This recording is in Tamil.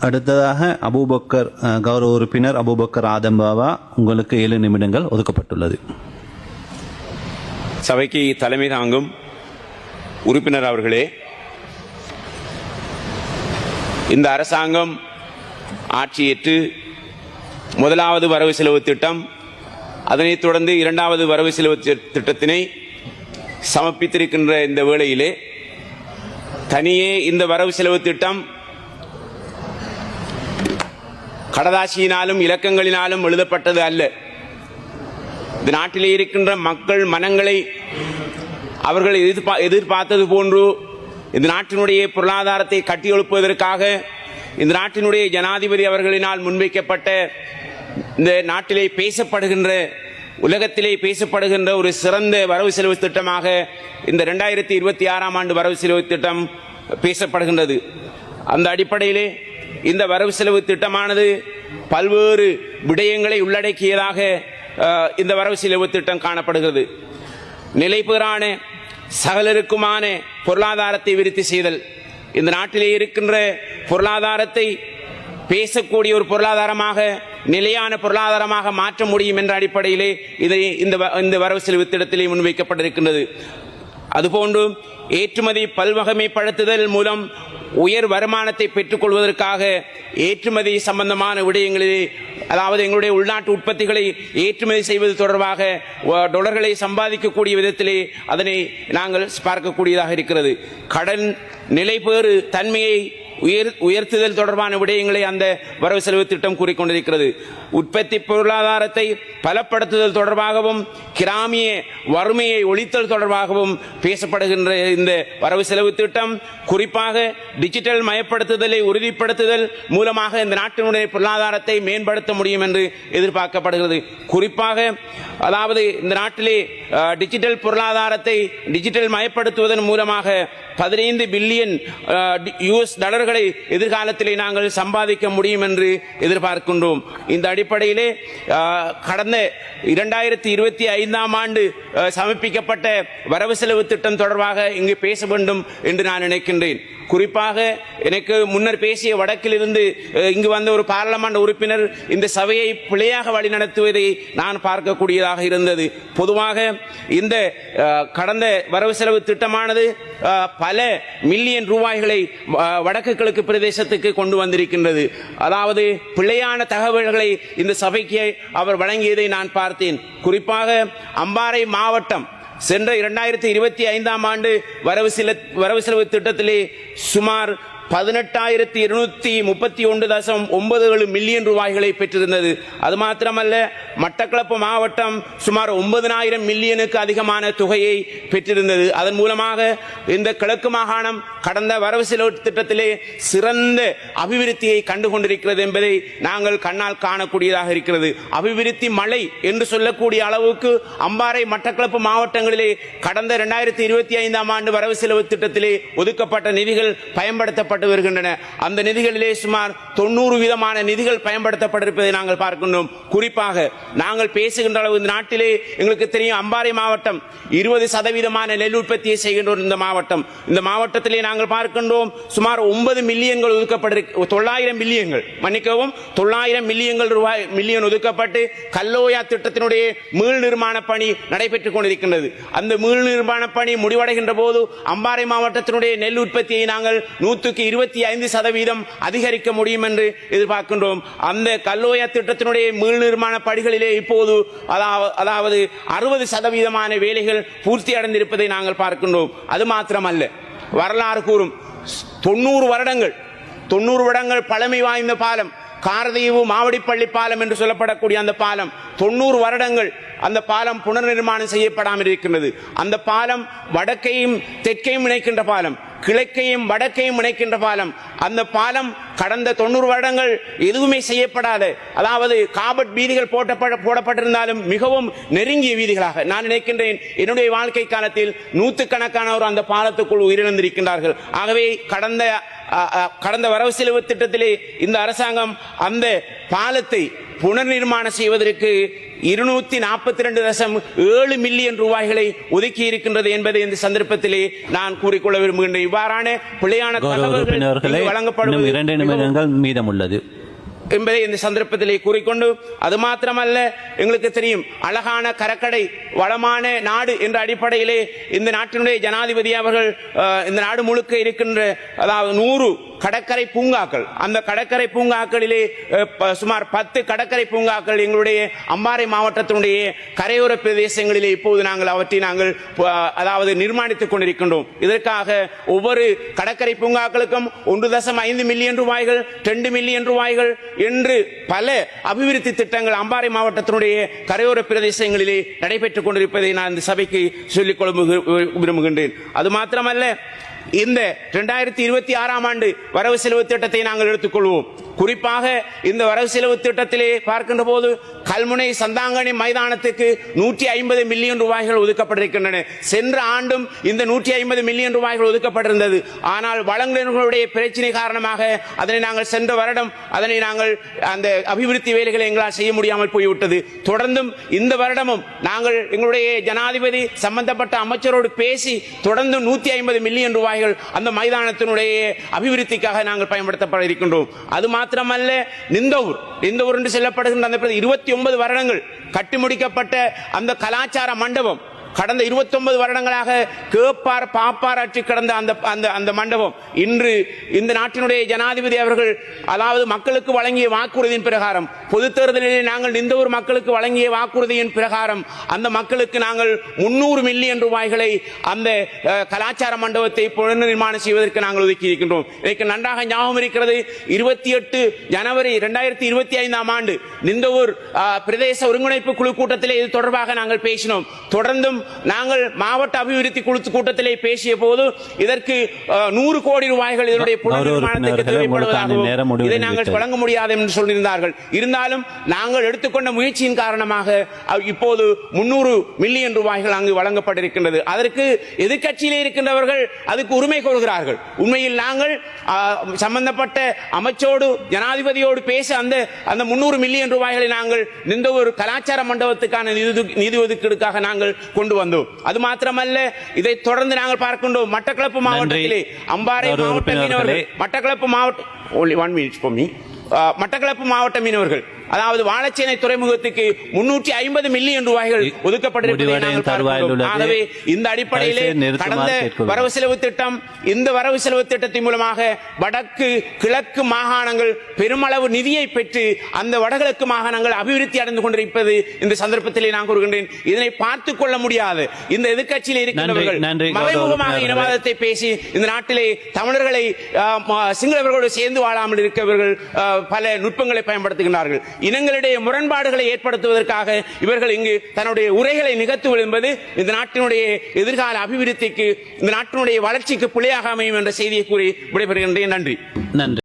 அடுத்ததாக அபூபக்கர் கௌரவ உறுப்பினர் அபூபக்கர் ஆதம்பாவா உங்களுக்கு ஏழு நிமிடங்கள் ஒதுக்கப்பட்டுள்ளது. சபைக்கு தலைமை தாங்கும் உறுப்பினர் அவர்களே இந்த அரசாங்கம் ஆட்சியேற்று முதலாவது வரவு செலவு திட்டம் அதனைத் தொடர்ந்து இரண்டாவது வரவு செலவு திட்டத்தினை சமர்ப்பித்திருக்கின்ற இந்த வேளையிலே தனியே இந்த வரவு செலவு திட்டம் கடதாசியினாலும் இலக்கங்களினாலும் எழுதப்பட்டது அல்ல. இந்த நாட்டிலே இருக்கின்ற மக்கள் மனங்களை அவர்கள் எதிர்பா எதிர்பார்த்தது போன்று இந்த நாட்டினுடைய பொருளாதாரத்தை கட்டியெழுப்புவதற்காக இந்த நாட்டினுடைய ஜனாதிபதி அவர்களினால் முன்வைக்கப்பட்ட இந்த நாட்டிலே பேசப்படுகின்ற உலகத்திலே பேசப்படுகின்ற ஒரு சிறந்த வரவு செலவு திட்டமாக இந்த ரெண்டாயிரத்தி இருபத்தி ஆறாம் ஆண்டு வரவு செலவு திட்டம் பேசப்படுகின்றது. அந்த அடிப்படையிலே இந்த வரவு செலவு திட்டமானது பல்வேறு விடயங்களை உள்ளடக்கியதாக இந்த வரவு செலவு திட்டம் காணப்படுகிறது. நிலைபெறான சகலருக்குமான பொருளாதாரத்தை விருத்தி செய்தல். இந்த நாட்டிலே இருக்கின்ற பொருளாதாரத்தை பேசக்கூடிய ஒரு பொருளாதாரமாக நிலையான பொருளாதாரமாக மாற்ற முடியும் என்ற அடிப்படையிலே இதை இந்த வ- இந்த வரவு செலவு திட்டத்திலே முன்வைக்கப்பட்டிருக்கின்றது. அதுபோன்று ஏற்றுமதி பல்வகைமைப்படுத்துதல் மூலம் உயர் வருமானத்தை பெற்றுக்கொள்வதற்காக ஏற்றுமதி சம்பந்தமான விடயங்களில் அதாவது எங்களுடைய உள்நாட்டு உற்பத்திகளை ஏற்றுமதி செய்வது தொடர்பாக டொலர்களை சம்பாதிக்கக்கூடிய விதத்திலே அதனை நாங்கள் பார்க்கக்கூடியதாக இருக்கிறது. கடன் நிலைபேறு தன்மையை உயர் உயர்த்துதல் தொடர்பான விடயங்களை அந்த வரவு செலவு திட்டம் கூறிக்கொண்டிருக்கிறது. உற்பத்தி பொருளாதாரத்தை பலப்படுத்துதல் தொடர்பாகவும் கிராமிய வறுமையை ஒழித்தல் தொடர்பாகவும் பேசப்படுகின்ற இந்த வரவு செலவு திட்டம் குறிப்பாக டிஜிட்டல் மயப்படுத்துதலை உறுதிப்படுத்துதல் மூலமாக இந்த நாட்டினுடைய பொருளாதாரத்தை மேம்படுத்த முடியும் என்று எதிர்பார்க்கப்படுகிறது. குறிப்பாக அதாவது இந்த நாட்டிலே டிஜிட்டல் பொருளாதாரத்தை டிஜிட்டல் மயப்படுத்துவதன் மூலமாக பதினைந்து பில்லியன் யுஎஸ் டாலர்களை எதிர்காலத்திலே நாங்கள் சம்பாதிக்க முடியும் என்று எதிர்பார்க்கின்றோம். இந்த அடிப்படையிலே கடந்த இரண்டாயிரத்தி இருபத்தி ஐந்தாம் ஆண்டு அஹ், சமர்ப்பிக்கப்பட்ட வரவு செலவு திட்டம் தொடர்பாக இங்கு பேச வேண்டும் என்று நான் நினைக்கின்றேன். குறிப்பாக எனக்கு முன்னர் பேசிய வடக்கிலிருந்து இங்கு வந்த ஒரு பாராளுமன்ற உறுப்பினர் இந்த சபையை பிழையாக வழிநடத்துவதை நான் பார்க்கக்கூடியதாக இருந்தது. பொதுவாக இந்த கடந்த வரவு செலவு திட்டமானது பல மில்லியன் ரூபாய்களை வடக்கு கிழக்கு பிரதேசத்துக்கு கொண்டு வந்திருக்கின்றது. அதாவது பிழையான தகவல்களை இந்த சபைக்கு அவர் வழங்கியதை நான் பார்த்தேன். குறிப்பாக அம்பாறை மாவட்டம் சென்ற இரண்டாயிரத்தி இருபத்தி ஐந்தாம் ஆண்டு வரவு சில வரவு செலவு திட்டத்திலே சுமார் பதினெட்டாயிரத்தி இருநூத்தி முப்பத்தி ஒன்று தசம் ஒன்பது ஏழு மில்லியன் ரூபாய்களை பெற்றிருந்தது. அது மாத்திரமல்ல மட்டக்களப்பு மாவட்டம் சுமார் ஒன்பதனாயிரம் மில்லியனுக்கு அதிகமான தொகையை பெற்றிருந்தது. அதன் மூலமாக இந்த கிழக்கு மாகாணம் கடந்த வரவு செலவு திட்டத்திலே சிறந்த அபிவிருத்தியை கண்டு கொண்டிருக்கிறது என்பதை நாங்கள் கண்ணால் காணக்கூடியதாக இருக்கிறது. அபிவிருத்தி மலை என்று சொல்லக்கூடிய அளவுக்கு அம்பாறை மட்டக்களப்பு மாவட்டங்களிலே கடந்த இரண்டாயிரத்தி இருபத்தி ஐந்தாம் ஆண்டு வரவு செலவு திட்டத்திலே ஒதுக்கப்பட்ட நிதிகள் பயன்படுத்தப்பட்ட வருகின்றன. அந்த நிதிகளிலே சுமார் தொண்ணூறு விதமான நிதிகள் பயன்படுத்தப்பட்டிருப்பதை நாங்கள் பார்க்கின்றோம். குறிப்பாக நாங்கள் பேசுகின்ற அளவு இந்த நாட்டிலே எங்களுக்கு தெரியும் அம்பாறை மாவட்டம் இருபது சதவீதமான நெல் உற்பத்தியை செய்கின்ற இந்த மாவட்டம். இந்த மாவட்டத்திலே நாங்கள் பார்க்கின்றோம் சுமார் ஒன்பது மில்லியன்கள் ஒதுக்கப்பட்டிருக்கு தொள்ளாயிரம் மில்லியன்கள் மன்னிக்கவும் தொள்ளாயிரம் மில்லியன்கள் ரூபாய் மில்லியன் ஒதுக்கப்பட்டு கல்லோயா திட்டத்தினுடைய மீள் நிர்மாண பணி நடைபெற்றுக் கொண்டிருக்கின்றது. அந்த மீள் நிர்மாண பணி முடிவடைகின்ற போது அம்பாறை மாவட்டத்தினுடைய நெல் உற்பத்தியை நாங்கள் நூற்றுக்கு இருபத்தி ஐந்து சதவீதம் அதிகரிக்க முடியும் என்று எதிர்பார்க்கின்றோம். அந்த கல்லோய திட்டத்தினுடைய மீள் நிர்மாண பணிகளிலே இப்போது அதாவது- அதாவது அறுபது சதவீதமான வேலைகள் பூர்த்தி அடைந்திருப்பதை நாங்கள் பார்க்கின்றோம். அது மாத்திரமல்ல. வரலாறு கூறும். தொண்ணூறு வருடங்கள் தொண்ணூறு வருடங்கள் பழமை வாய்ந்த பாலம் காரதீவு மாவடிப்பள்ளி பாலம் என்று சொல்லப்படக்கூடிய அந்த பாலம் தொண்ணூறு வருடங்கள் அந்த பாலம் புனர் நிர்மாணம் செய்யப்படாமல் இருக்கின்றது. அந்த பாலம் வடக்கையும் தெற்கையும் இணைக்கின்ற பாலம். கிழக்கையும் வடக்கையும் இணைக்கின்ற பாலம். அந்த பாலம் கடந்த தொண்ணூறு வருடங்கள் எதுவுமே செய்யப்படாது. அதாவது காபட் வீதிகள் போட்டப்பட போடப்பட்டிருந்தாலும் மிகவும் நெருங்கிய வீதிகளாக. நான் நினைக்கின்றேன் என்னுடைய வாழ்க்கை காலத்தில் நூற்றுக்கணக்கானோர் அந்த பாலத்துக்குள் உயிரிழந்திருக்கின்றார்கள். ஆகவே கடந்த கடந்த வரவு செலவு திட்டத்திலே இந்த அரசாங்கம் அந்த பாலத்தை புனர் நிர்மாணம் செய்வதற்கு இருநூத்தி நாற்பத்தி ரெண்டு தசம் ஏழு மில்லியன் ரூபாய்களை ஒதுக்கி இருக்கின்றது என்பதை இந்த சந்தர்ப்பத்திலே நான் கூறிக்கொள்ள விரும்புகின்றேன். இவ்வாறான பிழையான தகவல்கள் வழங்கப்படுவது இரண்டு நிமிடங்கள் மீதமுள்ளது. என்பதை இந்த சந்தர்ப்பத்திலே கூறிக்கொண்டு அது மாத்திரமல்ல எங்களுக்கு தெரியும் அழகான கரக்கடை வளமான நாடு என்ற அடிப்படையிலே இந்த நாட்டினுடைய ஜனாதிபதி அவர்கள் இந்த நாடு முழுக்க இருக்கின்ற அதாவது நூறு கடற்கரை பூங்காக்கள். அந்த கடற்கரை பூங்காக்களிலே ப- சுமார் பத்து கடற்கரை பூங்காக்கள் எங்களுடைய அம்பாறை மாவட்டத்தினுடைய கரையோர பிரதேசங்களிலே இப்போது நாங்கள் அவற்றை நாங்கள் அதாவது நிர்மாணித்துக் கொண்டிருக்கின்றோம். இதற்காக ஒவ்வொரு கடற்கரை பூங்காக்களுக்கும் ஒன்று தசம் ஐந்து மில்லியன் ரூபாய்கள் ரெண்டு மில்லியன் ரூபாய்கள் என்று பல அபிவிருத்தி திட்டங்கள் அம்பாறை மாவட்டத்தினுடைய கரையோர பிரதேசங்களிலே நடைபெற்றுக் கொண்டிருப்பதை நான் இந்த சபைக்கு சொல்லிக் கொள்ள விரும்புகின்றேன். அது மாத்திரமல்ல இந்த இரண்டாயிரத்தி இருபத்தி ஆறாம் ஆண்டு வரவு செலவு திட்டத்தை நாங்கள் எடுத்துக்கொள்வோம். குறிப்பாக இந்த வரவு செலவு திட்டத்திலே பார்க்கின்ற போது கல்முனை சந்தாங்கனி மைதானத்துக்கு நூற்றி ஐம்பது மில்லியன் ரூபாய்கள் ஒதுக்கப்பட்டிருக்கின்றன. சென்ற ஆண்டும் இந்த நூற்றி ஐம்பது மில்லியன் ரூபாய்கள் ஒதுக்கப்பட்டிருந்தது. ஆனால் வழங்குநர்களுடைய பிரச்சனை காரணமாக அதனை நாங்கள் சென்ற வருடம் அதனை நாங்கள் அந்த அபிவிருத்தி வேலைகளை எங்களால் செய்ய முடியாமல் போய்விட்டது. தொடர்ந்தும் இந்த வருடமும் நாங்கள் எங்களுடைய ஜனாதிபதி சம்பந்தப்பட்ட அமைச்சரோடு பேசி தொடர்ந்து நூற்றி ஐம்பது மில்லியன் ரூபாய்கள் அந்த மைதானத்தினுடைய அபிவிருத்திக்காக நாங்கள் பயன்படுத்தப்பட இருக்கின்றோம். அது மாத்திரமல்ல நிந்தவூர் நிந்தவூர் என்று சொல்லப்படுகின்ற அந்த இருபத்தி ஒன்பது வருடங்கள் கட்டி முடிக்கப்பட்ட அந்த கலாச்சார மண்டபம் கடந்த 29 வருடங்களாக கேப்பார் பாப்பார் அற்றி கடந்த அந்த அந்த அந்த மண்டபம். இன்று இந்த நாட்டினுடைய ஜனாதிபதி அவர்கள் அதாவது மக்களுக்கு வழங்கிய வாக்குறுதியின் பிரகாரம் பொது தேர்தலில் நாங்கள் இந்த ஒரு மக்களுக்கு வழங்கிய வாக்குறுதியின் பிரகாரம் அந்த மக்களுக்கு நாங்கள் முன்னூறு மில்லியன் ரூபாய்களை அந்த கலாச்சார மண்டபத்தை புனர் நிர்மாணம் செய்வதற்கு நாங்கள் ஒதுக்கி இருக்கின்றோம் எனக்கு நன்றாக ஞாபகம் இருக்கிறது இருபத்தி எட்டு ஜனவரி இரண்டாயிரத்தி இருபத்தி ஐந்தாம் ஆண்டு நிந்தவூர் பிரதேச ஒருங்கிணைப்பு குழு கூட்டத்திலே இது தொடர்பாக நாங்கள் பேசினோம். தொடர்ந்தும் நாங்கள் மாவட்ட அபிவிருத்தி குழு கூட்டத்திலே பேசிய போது இதற்கு நூறு கோடி ரூபாய்கள் இதனுடைய தேவைப்படுவதாகவும் இதை நாங்கள். வழங்க முடியாது என்று சொல்லியிருந்தார்கள். இருந்தாலும் நாங்கள் எடுத்துக்கொண்ட முயற்சியின் காரணமாக இப்போது முன்னூறு மில்லியன் ரூபாய்கள் அங்கு வழங்கப்பட்டிருக்கின்றது. அதற்கு எதிர்க்கட்சியிலே இருக்கின்றவர்கள் அதுக்கு உரிமை கோருகிறார்கள். உண்மையில் நாங்கள் சம்பந்தப்பட்ட அமைச்சோடு ஜனாதிபதியோடு பேச அந்த அந்த முன்னூறு மில்லியன் ரூபாய்களை நாங்கள் இந்த ஒரு கலாச்சார மண்டபத்துக்கான நிதி ஒதுக்கீடுக்காக நாங்கள் கொண்டு வந்தோம் அது மாத்திரமல்ல இதை தொடர்ந்து நாங்கள் பார்க்கின்றோம் மட்டக்களப்பு மாவட்டத்திலே அம்பாறை மாவட்ட. மீனவர்கள் மட்டக்களப்பு மாவட்ட மட்டக்களப்பு மாவட்ட மீனவர்கள் அதாவது வாழைச்சேனை துறைமுகத்துக்கு முன்னூற்றி ஐம்பது மில்லியன் ரூபாய்கள் ஒதுக்கப்பட்டிருப்பதை. ஆகவே இந்த அடிப்படையிலே கடந்த. வரவு செலவு திட்டம் இந்த வரவு செலவு திட்டத்தின் மூலமாக வடக்கு கிழக்கு மாகாணங்கள் பெருமளவு நிதியை பெற்று அந்த வடகிழக்கு மாகாணங்கள் அபிவிருத்தி அடைந்து கொண்டிருப்பது இந்த சந்தர்ப்பத்திலே நான் கூறுகின்றேன் இதனை பார்த்துக் கொள்ள முடியாது இந்த எதிர்க்கட்சியில் இருக்கின்றவர்கள் மறைமுகமாக. இனவாதத்தை பேசி இந்த நாட்டிலே தமிழர்களை சிங்களவர்களோடு சேர்ந்து வாழாமல் இருக்கவர்கள் பல நுட்பங்களை பயன்படுத்துகின்றார்கள் இனங்களிடையே முரண்பாடுகளை ஏற்படுத்துவதற்காக இவர்கள் இங்கு தன்னுடைய உரைகளை நிகழ்த்துவது என்பது இந்த நாட்டினுடைய எதிர்கால அபிவிருத்திக்கு இந்த நாட்டினுடைய வளர்ச்சிக்கு பிழையாக அமையும் என்ற செய்தியை கூறி விடைபெறுகின்றேன். நன்றி. நன்றி.